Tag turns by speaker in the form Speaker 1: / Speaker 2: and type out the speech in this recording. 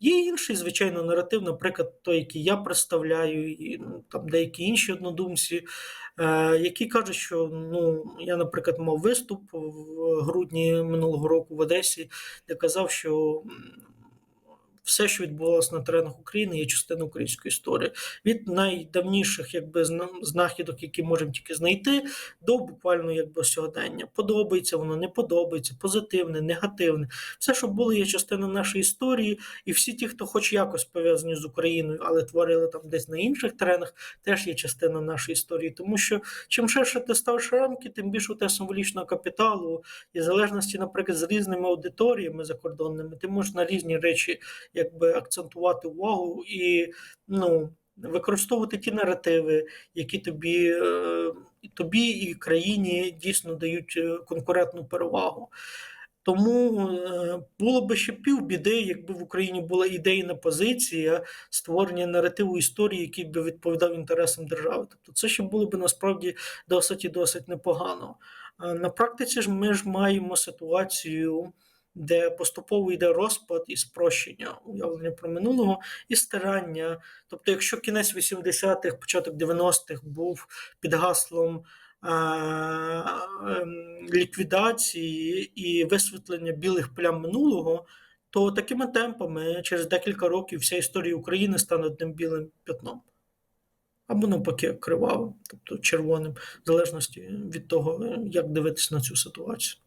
Speaker 1: Є інший, звичайно, наратив, наприклад, той, який я представляю, і ну, там деякі інші однодумці, е, які кажуть, що ну, я, наприклад, мав виступ в грудні минулого року в Одесі, де казав, що все, що відбувалося на теренах України, є частиною української історії. Від найдавніших якби, знахідок, які можемо тільки знайти, до буквально якби, сьогодення. Подобається воно, не подобається, позитивне, негативне. Все, що було, є частиною нашої історії, і всі ті, хто хоч якось пов'язані з Україною, але творили там десь на інших теренах, теж є частиною нашої історії. Тому що чим ширше ти ставиш рамки, тим більше у тебе символічного капіталу, і залежності, наприклад, з різними аудиторіями закордонними, ти можеш на різні речі якби акцентувати увагу і ну. Використовувати ті наративи, які тобі, е, тобі і країні дійсно дають е, конкурентну перевагу. Тому е, було би ще півбіди, якби в Україні була ідейна позиція створення наративу історії, який би відповідав інтересам держави. Тобто це ще було б насправді досить і досить непогано. На практиці ж ми ж маємо ситуацію, де поступово йде розпад і спрощення уявлення про минулого і старання. Тобто, якщо кінець 80-х, початок 90-х був під гаслом е, ем, ліквідації і висвітлення білих плям минулого, то такими темпами через декілька років вся історія України стане одним білим п'ятном. Або навпаки, кривавим, тобто червоним, в залежності від того, як дивитися на цю ситуацію.